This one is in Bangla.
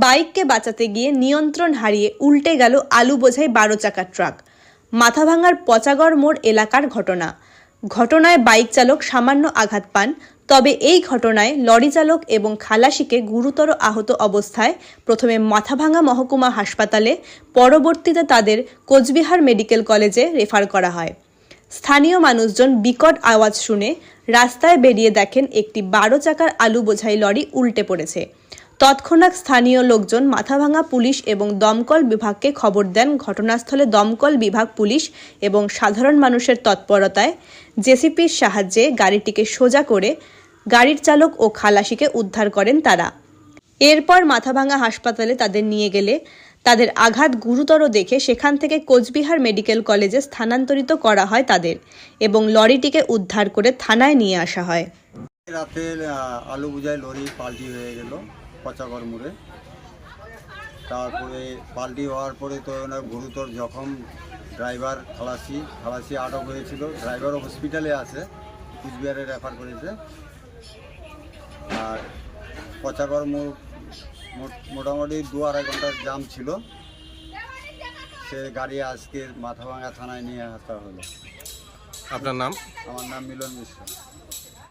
বাইককে বাঁচাতে গিয়ে নিয়ন্ত্রণ হারিয়ে উল্টে গেল আলু বোঝাই বারো চাকার ট্রাক। মাথাভাঙার পচাগড় মোড় এলাকার ঘটনা। ঘটনায় বাইক চালক সামান্য আঘাত পান, তবে এই ঘটনায় লরি চালক এবং খালাসিকে গুরুতর আহত অবস্থায় প্রথমে মাথাভাঙা মহকুমা হাসপাতালে, পরবর্তীতে তাদের কোচবিহার মেডিকেল কলেজে রেফার করা হয়। স্থানীয় মানুষজন বিকট আওয়াজ শুনে রাস্তায় বেরিয়ে দেখেন একটি বারো চাকার আলু বোঝাই লরি উল্টে পড়েছে। তৎক্ষণাৎ স্থানীয় লোকজন মাথাভাঙা পুলিশ এবং দমকল বিভাগকে খবর দেন ঘটনাস্থলে দমকল বিভাগ পুলিশ এবং সাধারণ মানুষের তৎপরতায়। জেসিপির সাহায্যে গাড়িটিকে সোজা করে গাড়ির চালক ও খালাসিকে উদ্ধার করেন তারা। এরপর মাথাভাঙা হাসপাতালে তাদের নিয়ে গেলে তাদের আঘাত গুরুতর দেখে সেখান থেকে কোচবিহার মেডিকেল কলেজে স্থানান্তরিত করা হয় তাদের এবং লরিটিকে উদ্ধার করে থানায় নিয়ে আসা হয়। আলু বুঝাই লরি পাল্টি হয়ে গেল। পচাগড় মোড়ে। তারপরে পাল্টি হওয়ার পরে তো ওনার গুরুতর জখম ড্রাইভার খালাসি খালাসি আটক হয়েছিল। ড্রাইভার হসপিটালে আছে কুচবিহারে রেফার করেছে। আর পচাগড় মোড় মোটামুটি দু আড়াই ঘণ্টার জাম ছিল। সে গাড়ি আজকে মাথাভাঙা থানায় নিয়ে আসা হলো। আপনার নাম? আমার নাম মিলন মিশ্র।